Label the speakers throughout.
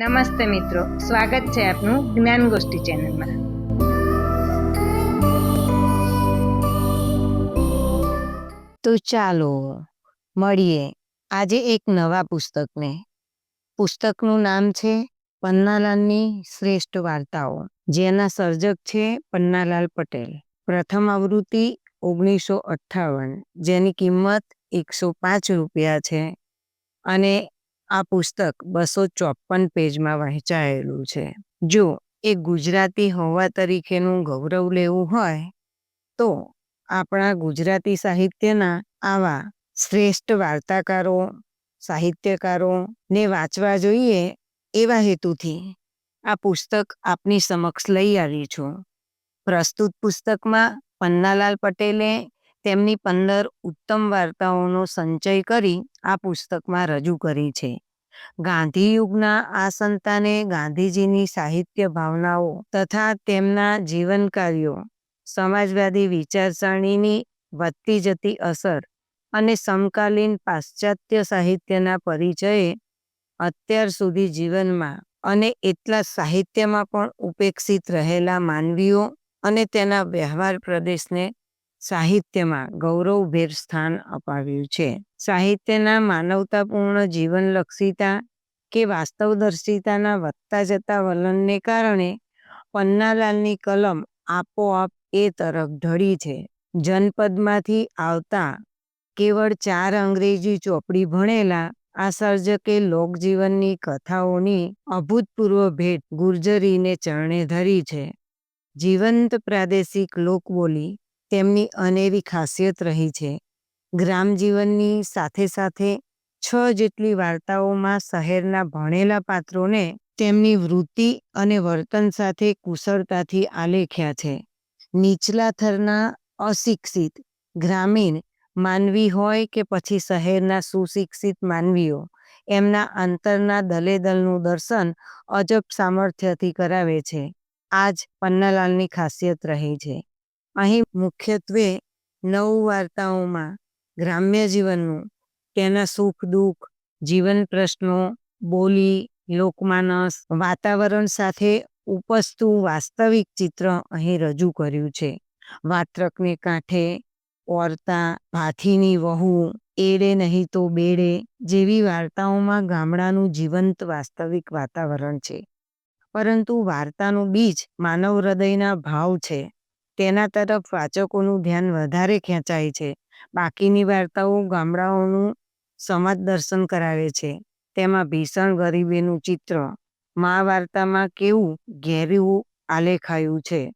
Speaker 1: નમસ્તે મિત્રો, સ્વાગત છે આપનું જ્ઞાન ગોષ્ઠી ચેનલમાં.
Speaker 2: તો ચાલો, મળીએ. આજે એક નવા પુસ્તકને. પુસ્તકનું નામ છે પન્નાલાલની શ્રેષ્ઠ વાર્તાઓ, જેના સર્જક છે પન્નાલાલ પટેલ. પ્રથમ આવૃત્તિ ઓગણીસો અઠ્ઠાવન, જેની કિંમત એકસો પાંચ રૂપિયા છે. અને આ પુસ્તક બસો ચોપન પેજમાં વહેંચાયેલું છે. જો એ ગુજરાતી હોવા તરીકેનું ગૌરવ લેવું હોય, તો આપણા ગુજરાતી સાહિત્યના આવા શ્રેષ્ઠ વાર્તાકારો, સાહિત્યકારો ને વાંચવા જોઈએ એવા હેતુથી આ પુસ્તક આપની સમક્ષ લઈ આવી છું. પ્રસ્તુત પુસ્તકમાં પન્નાલાલ પટેલે તેમની પંદર ઉત્તમ વાર્તાઓનો સંચય કરી આ પુસ્તકમાં રજૂ કરી છે. ગાંધી યુગના આ સંતાને ગાંધીજીની સાહિત્ય ભાવનાઓ તથા તેમના જીવન કાર્યો સમાજવાદી વિચારસરણીની વધતી જતી અસર અને સમકાલીન પાશ્ચાત્ય સાહિત્યના પરિચયે અત્યાર સુધી જીવનમાં અને એટલા સાહિત્યમાં પણ ઉપેક્ષિત રહેલા માનવીઓ અને તેના વ્યવહાર પ્રદેશને સાહિત્યમાં ગૌરવભેર સ્થાન અપાવ્યું છે. સાહિત્યના માનવતાપૂર્ણ જીવનલક્ષીતા કે વાસ્તવદર્શિતાના વધતા જતા વલણને કારણે પન્નાલાલની કલમ આપોઆપ એ તરફ ઢળી છે. જનપદમાંથી આવતા કેવળ ચાર અંગ્રેજી ચોપડી ભણેલા આ સર્જકે લોકજીવનની કથાઓની અભૂતપૂર્વ ભેટ ગુર્જરીને ચરણે ધરી છે. જીવંત પ્રાદેશિક લોકબોલી તેમની અનેરી ખાસિયત રહી છે. ગ્રામજીવનની સાથે સાથે છ જેટલી વાર્તાઓમાં શહેરના ભણેલા પાત્રોને તેમની વૃત્તિ અને વર્તન સાથે કુશળતાથી આલેખ્યા છે. નીચલા થરના અશિક્ષિત, ગ્રામીણ, માનવી હોય કે પછી શહેરના સુશિક્ષિત માનવીઓ, એમના અંતરના દલેદલનું દર્શન અજબ સામર્થ્યથી કરાવે છે. આ જ પન્નાલાલની ખાસિયત રહી છે. અહીં મુખ્યત્વે નવ વાર્તાઓમાં ગ્રામ્ય જીવનનું, તેના સુખ દુઃખ, જીવન પ્રશ્નો, બોલી, લોકમાનસ, વાતાવરણ સાથે ઉપસતું વાસ્તવિક ચિત્ર અહીં રજૂ કર્યું છે. વાત્રકને કાંઠે ઓરતા ભાથીની વહુ, એડે નહીં તો બેડે જેવી વાર્તાઓમાં ગામડાનું જીવંત વાસ્તવિક વાતાવરણ છે. પરંતુ વાર્તાનું બીજ માનવ હૃદયના ભાવ છે. તેના તરફ વાચકોનું ધ્યાન વધારે ખેંચાય છે. બાકીની વાર્તાઓ ગામડાઓનું સમાજ દર્શન કરાવે છે. તેમાં ભીષણ ગરીબીનું ચિત્ર, મા વાર્તામાં કેવું ઘેરું આલેખાયું છે.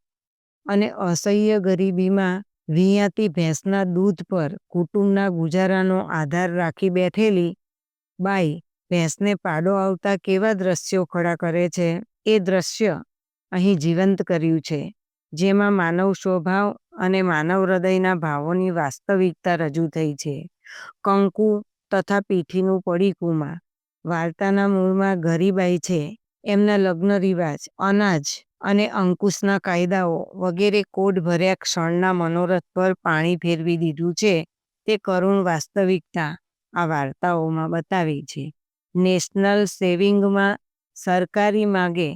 Speaker 2: અને અસહ્ય ગરીબીમાં વિયાતી ભેંસના દૂધ પર કુટુંબના ગુજારાનો આધાર રાખી બેઠેલી બાઈ ભેંસને પાડો આવતા કેવા દ્રશ્યો ખડા કરે છે? એ દ્રશ્ય અહીં જીવંત કર્યું છે. જેમાં માનવ સ્વભાવ અને માનવ હૃદયના ભાવોની વાસ્તવિકતા રજૂ થઈ છે. કંકુ તથા પીઠીનું પડીકુમાં વાર્તાના મૂળમાં ગરીબાઈ છે. એમના લગ્ન રિવાજ, અનાજ અને અંકુશના કાયદાઓ વગેરે કોડ ભર્યા ક્ષણના મનોરથ પર પાણી ફેરવી દીધું છે. તે કરુણ વાસ્તવિકતા આ વાર્તાઓમાં બતાવી છે. નેશનલ સેવિંગમાં સરકારી માગે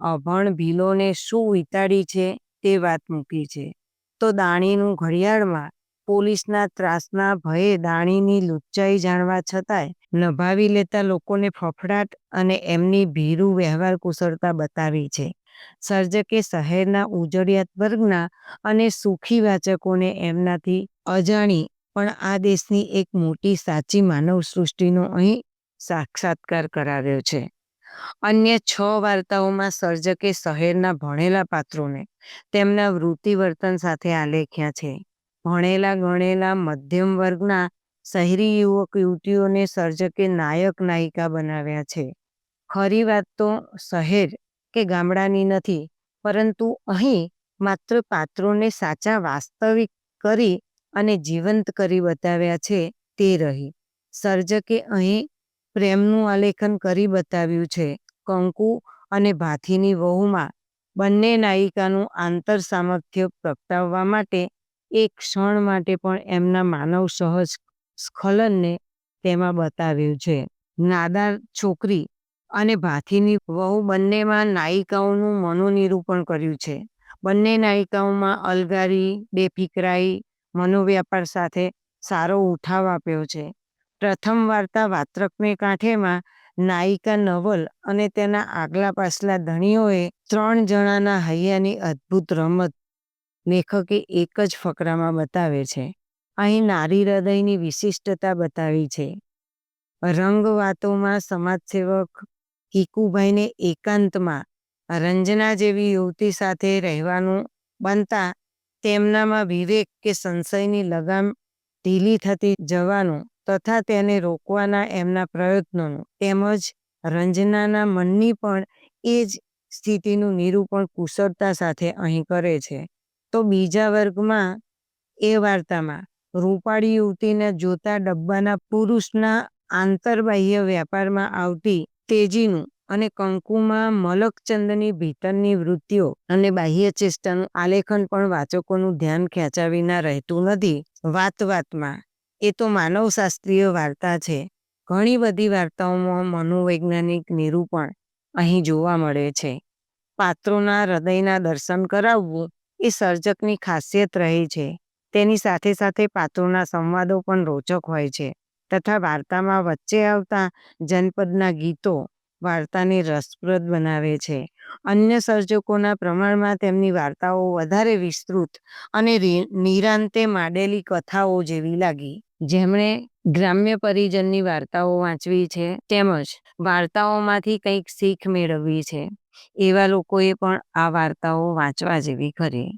Speaker 2: અભણ ભીલોને શું વિતાડી છે? તે વાત મૂકી છે. તો દાણીનું ઘડિયાળમાં પોલીસના ત્રાસના ભયે દાણીની લુચ્ચાઈ જાણવા છતાંય નભાવી લેતા લોકોને ફફડાટ અને એમની ભીરુ વ્યવહાર કુશળતા બતાવી છે. સર્જકે શહેરના ઉજળિયાત વર્ગના અને સુખી વાચકોને એમનાથી અજાણી પણ આ દેશની એક મોટી સાચી માનવ સૃષ્ટિનો અહીં સાક્ષાત્કાર કરાવ્યો છે. અન્ય છ વાર્તાઓમાં સર્જકે શહેરના ભણેલા પાત્રોને તેમના વૃત્તિ વર્તન સાથે આલેખ્યા છે. ભણેલા ગણેલા મધ્યમ વર્ગના શહેરી યુવક યુવતીઓને સર્જકે નાયક નાયિકા બનાવ્યા છે. ખરી વાત તો શહેર કે ગામડાની નથી, પરંતુ અહીં માત્ર પાત્રોને સાચા વાસ્તવિક કરી અને જીવંત કરી બતાવ્યા છે તે રહી. સર્જકે અહીં પ્રેમનું આલેખન કરી બતાવ્યું છે. કંકુ અને ભાથીની વહુમાં બંને નાયિકાનું આંતર સામર્થ્ય પ્રગટાવવા માટે એક ક્ષણ માટે પણ એમના માનવ સહજ સ્ખલનને તેમાં બતાવ્યું છે. નાદાર છોકરી અને ભાથીની વહુ બંનેમાં નાયિકાઓનું મનોનિરૂપણ કર્યું છે. બંને નાયિકાઓમાં અલગારી, બેફિકરાઈ, મનોવ્યાપાર સાથે સારો ઉઠાવ આપ્યો છે. પ્રથમ વાર્તા વાત્રકને કાંઠેમાં નાયિકા નવલ અને તેના આગલા પાછલા ધણીઓએ ત્રણ જણાના હૈયાની અદ્ભુત રમત લેખકે એક જ ફકરામાં બતાવે છે. અહીં નારી હૃદયની વિશિષ્ટતા બતાવી છે. રંગ વાતોમાં સમાજસેવક કીકુભાઈને એકાંતમાં રંજના જેવી યુવતી સાથે રહેવાનું બનતા તેમનામાં વિવેક કે સંશયની લગામ ઢીલી થતી જવાનું તથા તેને રોકવાના એમના પ્રયત્નોનું, તેમજ રંજનાના મનની પણ એ જ સ્થિતિનું નિરૂપણ કુશળતા સાથે અહીં કરે છે. તો બીજા વર્ગમાં એ વાર્તામાં, રૂપાળી યુવતીને જોતા ડબ્બાના પુરુષના આંતરબાહ્ય વ્યાપારમાં આવતી તેજીનું અને કંકુમાં મલકચંદની ભીતરની વૃત્તિઓ અને બાહ્ય ચેષ્ટાનું આલેખન પણ વાચકોનું ધ્યાન ખેંચાવીના વિના રહેતું નથી. વાત વાતમાં એ તો માનવશાસ્ત્રીય વાર્તા છે. ઘણી બધી વાર્તાઓમાં મનોવૈજ્ઞાનિક નિરૂપણ અહીં જોવા મળે છે. પાત્રોના હૃદયના દર્શન કરાવવું એ સર્જકની ખાસિયત રહી છે. તેની સાથે સાથે પાત્રોના સંવાદો પણ રોચક હોય છે. તથા વાર્તામાં વચ્ચે આવતા જનપદના ગીતો વાર્તાને રસપ્રદ બનાવે છે. અન્ય સર્જકોના પ્રમાણમાં તેમની વાર્તાઓ વધારે વિસ્તૃત અને નિરાંતે માંડેલી કથાઓ જેવી લાગી. જેમણે ગ્રામ્ય પરિજનની વાર્તાઓ વાંચવી છે તેમજ વાર્તાઓમાંથી કંઈક શીખ મેળવવી છે. એવા લોકોએ પણ આ વાર્તાઓ વાંચવા જેવી ખરી